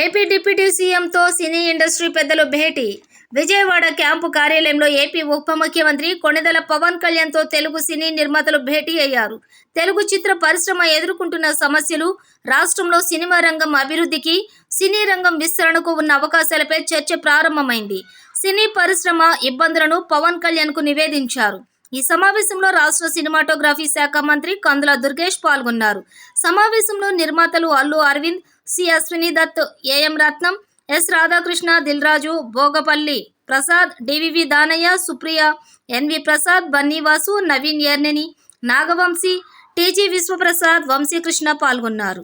AP deputy సీఎంతో cine industry పెద్దలు భేటీ. విజయవాడ క్యాంపు కార్యాలయంలో ఏపీ ఉప ముఖ్యమంత్రి కొణిదల పవన్ కళ్యాణ్తో తెలుగు సినీ నిర్మాతలు భేటీ అయ్యారు. తెలుగు చిత్ర పరిశ్రమ ఎదుర్కొంటున్న సమస్యలు రాష్ట్రంలో సినిమా రంగం అభివృద్ధికి సినీ రంగం విస్తరణకు ఉన్న అవకాశాలపై చర్చ ప్రారంభమైంది. సినీ పరిశ్రమ ఇబ్బందులను పవన్ కళ్యాణ్కు నివేదించారు. ఈ సమావేశంలో రాష్ట్ర సినిమాటోగ్రఫీ శాఖ మంత్రి కందుల దుర్గేష్ పాల్గొన్నారు. సమావేశంలో నిర్మాతలు Allu Aravind C Ashwini Dutt AM Ratnam S Radhakrishna Dil Raju Bhogapalli Prasad DVV Danayya Supriya NV Prasad Bunny Vasu Naveen Yerneni Naga Vamsi TG Vishwaprasad Vamsi Krishna పాల్గొన్నారు.